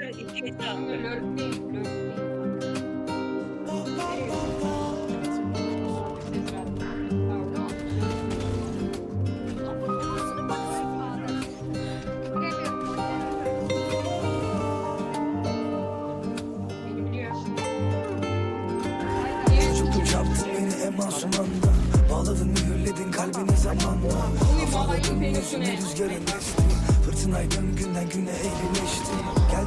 Lörtleyim, lörtleyim. Beni beni en masum Bağladın mühürledin kalbini zamanla Kafaladın yüzüne rüzgarın esti Fırtınaydın günden güne eğrileşti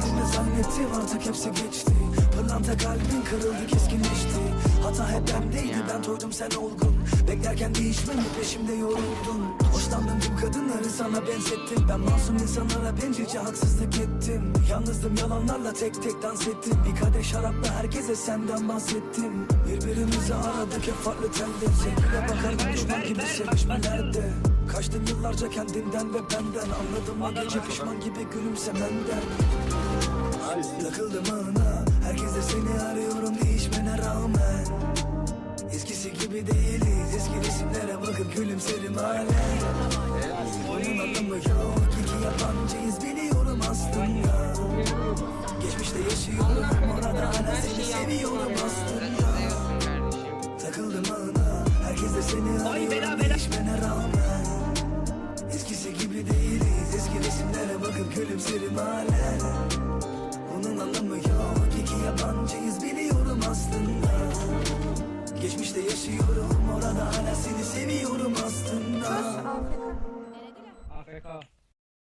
Geldiğinde zannettim artık hepsi geçti. Pırlanta kalbin kırıldı keskinleşti. Hata hep bendeydi ben toydum sen olgun. Beklerken değişmemi peşimde yoruldun? Hoşlandığım tüm kadınları sana benzettim. Ben masum insanlara bencilce haksızlık ettim. Yalnızdım yalanlarla tek tek dans ettim. Bir kadeh şarapla herkese senden bahsettim. Birbirimizi aradık hep farklı telde Sevgile bakardım düşman gibi sevişmelerde Kaçtım yıllarca kendimden ve benden. Anladım o gece pişman gibi gülümsemenden. Takıldım ağına. Herkes seni arıyorum değişmene rağmen. Eskisi gibi değiliz. Eski resimlere bakıp gülümserim hala gülümserim hala Bunun anlamı yok iki yabancıyız biliyorum aslında Geçmişte yaşıyorum orada hala seni seviyorum aslında. AFK.